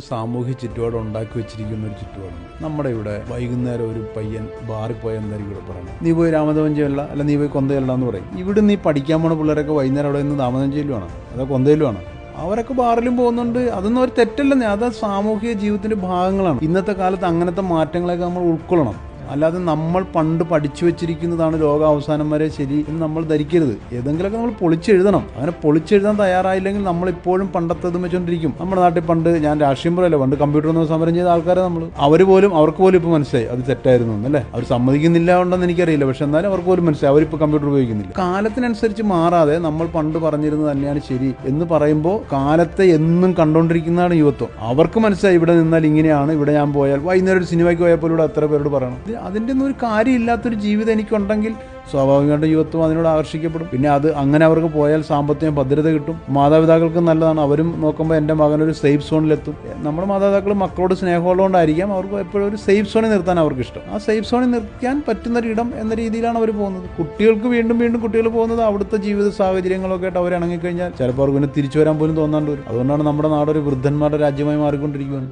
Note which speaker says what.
Speaker 1: സാമൂഹ്യ ചുറ്റുപാട് ഉണ്ടാക്കി വെച്ചിരിക്കുന്ന ഒരു ചുറ്റുപാടുണ്ട്. നമ്മുടെ ഇവിടെ വൈകുന്നേരം ഒരു പയ്യൻ ബാറിൽ പോയ എന്തായിരിക്കും ഇവിടെ പറയുന്നത് നീ പോയി രാമതവഞ്ചല്ല അല്ല നീ പോയി കൊന്തയല്ല എന്ന് പറയും. ഇവിടെ നീ പഠിക്കാൻ പോണ പിള്ളേരൊക്കെ വൈകുന്നേരം അവിടെ നിന്ന് രാമതവഞ്ചയിലുമാണ് അതോ കൊന്തയിലുമാണ് അവരൊക്കെ ബാറിലും പോകുന്നുണ്ട്. അതൊന്നും ഒരു തെറ്റല്ലെന്നേ. അത് സാമൂഹിക ജീവിതത്തിന്റെ ഭാഗങ്ങളാണ്. ഇന്നത്തെ കാലത്ത് അങ്ങനത്തെ മാറ്റങ്ങളൊക്കെ നമ്മൾ ഉൾക്കൊള്ളണം. അല്ലാതെ നമ്മൾ പണ്ട് പഠിച്ചു വെച്ചിരിക്കുന്നതാണ് ലോക അവസാനം വരെ ശരി എന്ന് നമ്മൾ ധരിക്കരുത്. ഏതെങ്കിലുമൊക്കെ നമ്മൾ പൊളിച്ചെഴുതണം. അങ്ങനെ പൊളിച്ചെഴുതാൻ തയ്യാറായില്ലെങ്കിൽ നമ്മൾ ഇപ്പോഴും പണ്ടത്തേതും വെച്ചുകൊണ്ടിരിക്കും നമ്മുടെ നാട്ടിൽ പണ്ട് ഞാൻ രാഷ്ട്രീയം പറയല്ലോ പണ്ട് കമ്പ്യൂട്ടർ ഒന്ന് സമരം ചെയ്ത ആൾക്കാരെ നമ്മൾ അവർ പോലും അവർക്ക് പോലും ഇപ്പോൾ മനസ്സിലായി. അത് തെറ്റായിരുന്നു അല്ലേ? അവർ സമ്മതിക്കുന്നില്ല ഉണ്ടെന്ന് എനിക്കറിയില്ല. പക്ഷെ എന്നാലും അവർക്ക് പോലും മനസ്സിലായി. അവരിപ്പോൾ കമ്പ്യൂട്ടർ ഉപയോഗിക്കുന്നില്ല. കാലത്തിനനുസരിച്ച് മാറാതെ നമ്മൾ പണ്ട് പറഞ്ഞിരുന്നത് തന്നെയാണ് ശരി എന്ന് പറയുമ്പോൾ കാലത്തെ എന്നും കണ്ടുകൊണ്ടിരിക്കുന്നതാണ് യുവത്വം. അവർക്ക് മനസ്സിലായി ഇവിടെ നിന്നാൽ ഇങ്ങനെയാണ് ഇവിടെ ഞാൻ പോയാൽ. വൈകുന്നേരം ഒരു സിനിമയ്ക്ക് പോയപ്പോൾ ഇവിടെ എത്ര പേരോട് പറയണം? ഇത് അതിന്റെ ഒന്നും ഒരു കാര്യമില്ലാത്തൊരു ജീവിതം എനിക്കുണ്ടെങ്കിൽ സ്വാഭാവികമായിട്ടും യുവത്വം അതിനോട് ആകർഷിക്കപ്പെടും. പിന്നെ അത് അങ്ങനെ അവർക്ക് പോയാൽ സാമ്പത്തിക ഭദ്രത കിട്ടും. മാതാപിതാക്കൾക്കും നല്ലതാണ്. അവരും നോക്കുമ്പോൾ എന്റെ മകൻ ഒരു സേഫ് സോണിലെത്തും. നമ്മുടെ മാതാപിതാക്കൾ മക്കളോട് സ്നേഹമുള്ളതുകൊണ്ടായിരിക്കാം അവർക്ക് എപ്പോഴും ഒരു സേഫ് സോണിൽ നിർത്താൻ അവർക്ക് ഇഷ്ടം ആ സേഫ് സോണിൽ നിർത്താൻ പറ്റുന്ന ഇടം എന്ന രീതിയിലാണ് അവർ പോകുന്നത്. കുട്ടികൾക്ക് വീണ്ടും വീണ്ടും കുട്ടികൾ പോകുന്നത് അവിടുത്തെ ജീവിത സാഹചര്യങ്ങളൊക്കെ ആയിട്ട് അവർ ഇണങ്ങിക്കഴിഞ്ഞാൽ ചിലപ്പോൾ അവർക്ക് പിന്നെ തിരിച്ചു വരാൻ പോലും തോന്നാണ്ട് വരും. അതുകൊണ്ടാണ് നമ്മുടെ നാടൊരു വൃദ്ധന്മാരുടെ രാജ്യമായി മാറിക്കൊണ്ടിരിക്കുകയാണ്